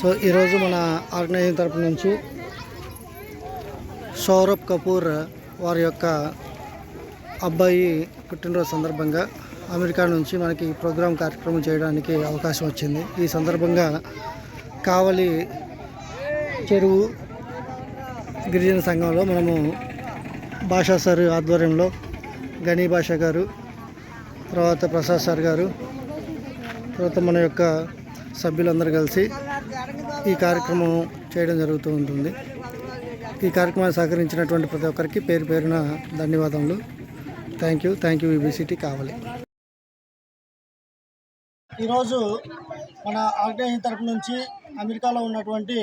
So ఈరోజు మన organising తరపు నుంచి సౌరభ్ కపూర్ వారి యొక్క అబ్బాయి పుట్టినరోజు సందర్భంగా అమెరికా నుంచి మనకి ప్రోగ్రాం కార్యక్రమం చేయడానికి అవకాశం వచ్చింది. ఈ సందర్భంగా కావలి చెరువు గిరిజన సంఘంలో మనము భాషా సార్ ఆధ్వర్యంలో గనీ భాష గారు తర్వాత ప్రసాద్ సార్ గారు తర్వాత మన యొక్క సభ్యులందరూ కలిసి ఈ కార్యక్రమం చేయడం జరుగుతూ ఉంటుంది. ఈ కార్యక్రమాన్ని సహకరించినటువంటి ప్రతి ఒక్కరికి పేరు పేరున ధన్యవాదములు. థ్యాంక్ యూ థ్యాంక్ యూ విబిసిటీ కావాలి ఈరోజు మన ఆర్గనైజేషన్ తరపు నుంచి అమెరికాలో ఉన్నటువంటి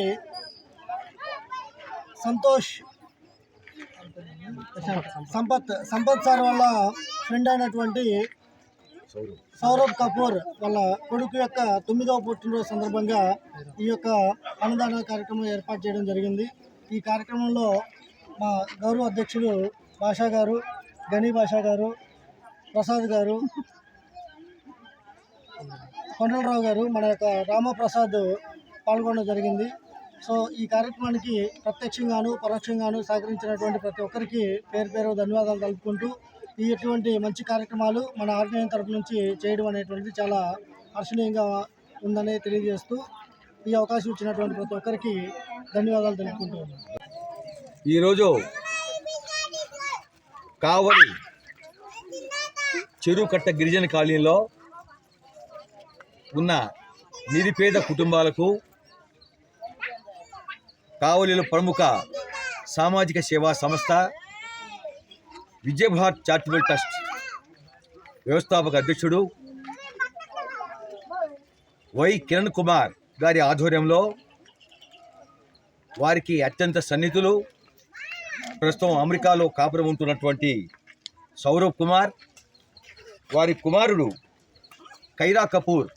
సంతోష్ సంపత్ సంపత్ సార్ వాళ్ళ ఫ్రెండ్ అయినటువంటి సౌరభ్ కపూర్ వాళ్ళ కొడుకు యొక్క తొమ్మిదవ పుట్టినరోజు సందర్భంగా ఈ యొక్క అన్నదాన కార్యక్రమం ఏర్పాటు చేయడం జరిగింది. ఈ కార్యక్రమంలో మా గౌరవ అధ్యక్షులు భాషా గారు గనీ భాషా గారు ప్రసాద్ గారు కొండలరావు గారు మన యొక్క రామప్రసాద్ పాల్గొనడం జరిగింది. సో ఈ కార్యక్రమానికి ప్రత్యక్షంగాను పరోక్షంగాను సహకరించినటువంటి ప్రతి ఒక్కరికి పేరు పేరు ధన్యవాదాలు తెలుపుకుంటూ ఈ ఇటువంటి మంచి కార్యక్రమాలు మన ఆర్గనైజేషన్ తరపు నుంచి చేయడం అనేటువంటిది చాలా హర్షణీయంగా ఉందని తెలియజేస్తూ ఈ అవకాశం ఇచ్చినటువంటి ప్రతి ఒక్కరికి ధన్యవాదాలు తెలుపుకుంటున్నాను ఈరోజు కావలి చెరువు కట్ట గిరిజన కాలనీలో ఉన్న నిరుపేద కుటుంబాలకు కావలిలో ప్రముఖ సామాజిక సేవా సంస్థ విజయభారత్ చారిటబుల్ ట్రస్ట్ వ్యవస్థాపక అధ్యక్షుడు వై కిరణ్ కుమార్ గారి ఆధ్వర్యంలో వారికి అత్యంత సన్నిహితులు ప్రస్తుతం అమెరికాలో కాపురం ఉంటున్నటువంటి సౌరవ్ కుమార్ వారి కుమారుడు కైరా కపూర్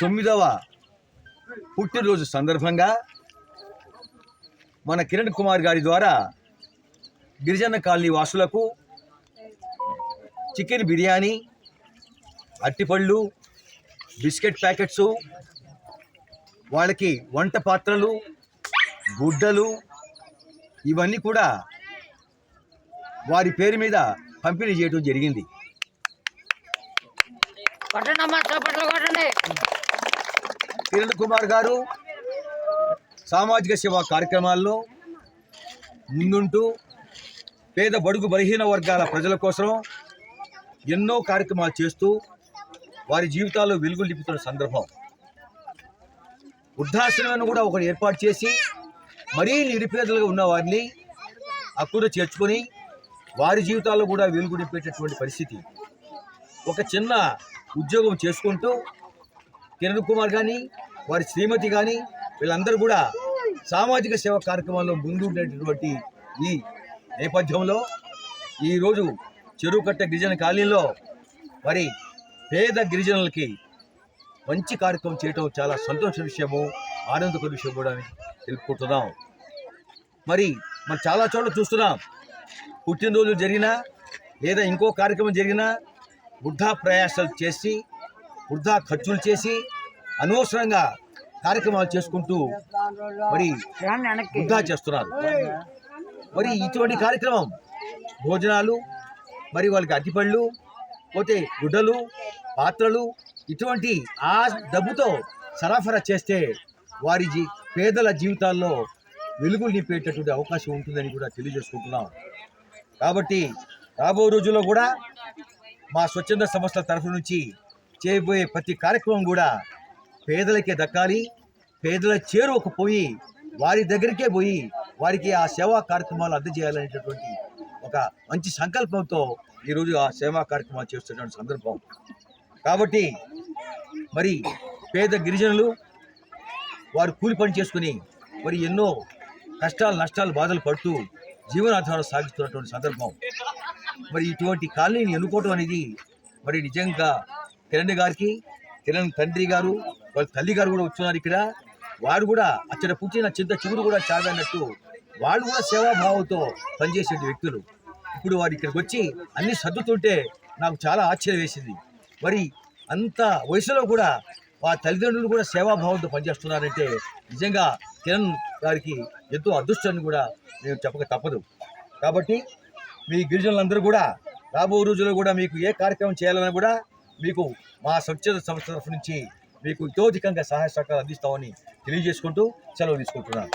తొమ్మిదవ పుట్టినరోజు సందర్భంగా మన కిరణ్ కుమార్ గారి ద్వారా గిరిజన కాలనీ వాసులకు చికెన్ బిర్యానీ అట్టిపళ్ళు బిస్కెట్ ప్యాకెట్సు వాళ్ళకి వంట పాత్రలు గుడ్డలు ఇవన్నీ కూడా వారి పేరు మీద పంపిణీ చేయడం జరిగింది. కిరణ్ కుమార్ గారు సామాజిక సేవా కార్యక్రమాల్లో ముందుంటూ పేద బడుగు బలహీన వర్గాల ప్రజల కోసం ఎన్నో కార్యక్రమాలు చేస్తూ వారి జీవితాల్లో వెలుగు నింపుతున్న సందర్భం. వృద్ధాశ్రమాన్ని కూడా ఒకటి ఏర్పాటు చేసి మరీ నిరుపేదలుగా ఉన్న వారిని అక్కడ చేర్చుకొని వారి జీవితాల్లో కూడా వెలుగు నింపేటటువంటి పరిస్థితి. ఒక చిన్న ఉద్యోగం చేసుకుంటూ కిరణ్ కుమార్ కానీ వారి శ్రీమతి కానీ వీళ్ళందరూ కూడా సామాజిక సేవ కార్యక్రమాల్లో ముందుండేటటువంటి ఈ నేపథ్యంలో ఈరోజు చెరువు కట్ట గిరిజన కాలనీలో మరి పేద గిరిజనులకి మంచి కార్యక్రమం చేయటం చాలా సంతోష విషయము ఆనందకర విషయం కూడా అని తెలుపుకుంటున్నాం. మరి మనం చాలా చోట్ల చూస్తున్నాం. పుట్టినరోజు జరిగినా లేదా ఇంకో కార్యక్రమం జరిగినా వృద్ధా ప్రయాసాలు చేసి వృద్ధా ఖర్చులు చేసి అనవసరంగా కార్యక్రమాలు చేసుకుంటూ మరి వృద్ధా చేస్తున్నారు. మరి ఇటువంటి కార్యక్రమం. భోజనాలు మరి వాళ్ళకి అట్టిపళ్ళు పోతే గుడ్డలు పాత్రలు ఇటువంటి ఆ డబ్బుతో సరఫరా చేస్తే వారి జీ పేదల జీవితాల్లో వెలుగులు నింపేటటువంటి అవకాశం ఉంటుందని కూడా తెలియజేసుకుంటున్నాం. కాబట్టి రాబో రోజుల్లో కూడా మా స్వచ్ఛంద సంస్థల తరఫు నుంచి చేయబోయే ప్రతి కార్యక్రమం కూడా పేదలకే దక్కాలి పేదల చేరువకు పోయి వారి దగ్గరికే పోయి వారికి ఆ సేవా కార్యక్రమాలు అందజేయాలనేటటువంటి ఒక మంచి సంకల్పంతో ఈరోజు ఆ సేవా కార్యక్రమాలు చేస్తున్న సందర్భం. కాబట్టి మరి పేద గిరిజనులు వారు కూలి పని చేసుకుని మరి ఎన్నో కష్టాలు నష్టాలు బాధలు పడుతూ జీవనాధారం సాగిస్తున్నటువంటి సందర్భం. మరి ఇటువంటి కాలనీని ఎన్నుకోవటం అనేది మరి నిజంగా కిరణ్ గారికి కిరణ్ తండ్రి గారు వాళ్ళ తల్లి గారు కూడా వచ్చున్నారు ఇక్కడ. వారు కూడా అక్కడ పుట్టిన చింత చిగురు కూడా చాదన్నట్టు వాళ్ళు కూడా సేవాభావంతో పనిచేసే వ్యక్తులు. ఇప్పుడు వారు ఇక్కడికి వచ్చి అన్ని సర్దుతుంటే నాకు చాలా ఆశ్చర్యం వేసింది. మరి అంత వయసులో కూడా మా తల్లిదండ్రులు కూడా సేవాభావంతో పనిచేస్తున్నారంటే నిజంగా కిరణ్ గారికి ఎంతో అదృష్టాన్ని కూడా నేను చెప్పక తప్పదు. కాబట్టి మీ గిరిజనులందరూ కూడా రాబో రోజుల్లో కూడా మీకు ఏ కార్యక్రమం చేయాలన్నా కూడా మీకు మా స్వచ్ఛత సంస్థ తరఫు నుంచి మీకు ఇతోధికంగా సహాయ సహకారాలు అందిస్తామని తెలియజేసుకుంటూ సెలవు తీసుకుంటున్నాను.